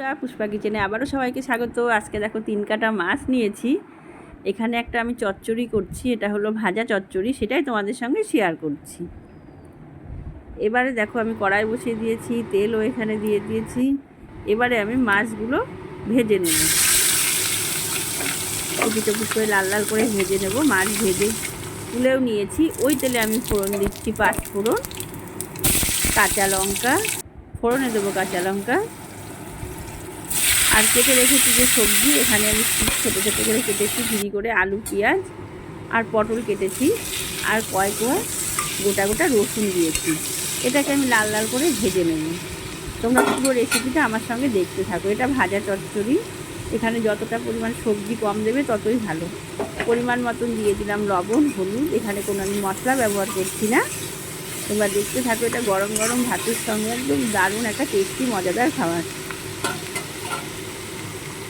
বন্ধুরা, পুষ্পা কিচেনে আবারও সবাইকে স্বাগত। আজকে দেখো তিন কাটা মাছ নিয়েছি। এখানে একটা আমি চচ্চড়ি করছি, এটা হলো ভাজা চচ্চড়ি, সেটাই তোমাদের সঙ্গে শেয়ার করছি। এবারে দেখো আমি কড়াই বসিয়ে দিয়েছি, তেলও এখানে দিয়ে দিয়েছি। এবারে আমি মাছগুলো ভেজে নেব। টুপি টুপি করে লাল লাল করে ভেজে নেব, মাছ ভেজে। তুলেও নিয়েছি, ওই তেলে আমি ফোড়ন দিচ্ছি পাঁচ ফোড়ন। কাঁচা লঙ্কা, ফোড়নে দেবো কাঁচা লঙ্কা। আর কেটে রেখেছি যে সবজি, এখানে আমি ছোটো ছোটো করে কেটেছি, ঝিরি করে আলু, পেঁয়াজ আর পটল কেটেছি আর কয়েক কোয়া গোটা গোটা রসুন দিয়েছি। এটাকে আমি লাল লাল করে ভেজে নেব। তোমরা পুরো রেসিপিটা আমার সঙ্গে দেখতে থাকো। এটা ভাজা চচ্চড়ি। এখানে যতটা পরিমাণ সবজি কম দেবে ততই ভালো। পরিমাণ মতন দিয়ে দিলাম লবণ, হলুদ। এখানে কোনো আমি মশলা ব্যবহার করছি না। তোমরা দেখতে থাকো এটা গরম গরম ভাতের সঙ্গে একদম দারুণ একটা টেস্টি মজাদার খাবার।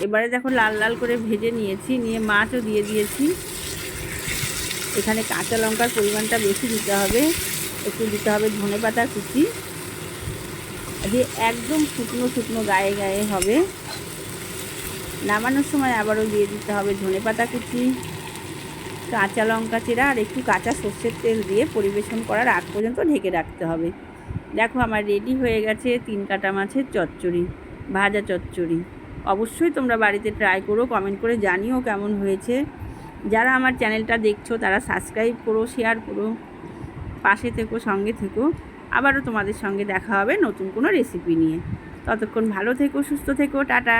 এবারে দেখো লাল লাল করে ভেজে নিয়েছি, নিয়ে মাছও দিয়ে দিয়েছি। এখানে কাঁচা লঙ্কার পরিমাণটা বেশি দিতে হবে, একটু দিতে হবে ধনে পাতা কুচি। দিয়ে একদম শুকনো শুকনো গায়ে গায়ে হবে। নামানোর সময় আবারও দিয়ে দিতে হবে ধনে পাতা কুচি, কাঁচা লঙ্কা চিরা আর একটু কাঁচা সর্ষের তেল দিয়ে পরিবেশন করার আগ পর্যন্ত ঢেকে রাখতে হবে। দেখো আমার রেডি হয়ে গেছে তিন কাটা মাছের চচ্চড়ি, ভাজা চচ্চড়ি। অবশ্যই তোমরা বাড়িতে ট্রাই করো কমেন্ট করে জানিও কেমন হয়েছে। যারা আমার চ্যানেলটা দেখছ, তারা সাবস্ক্রাইব করো শেয়ার করো, পাশে থেকো, সঙ্গে থেকো। আবারও তোমাদের সঙ্গে দেখা হবে নতুন কোনো রেসিপি নিয়ে। ততক্ষণ ভালো থেকো, সুস্থ থেকো, টাটা।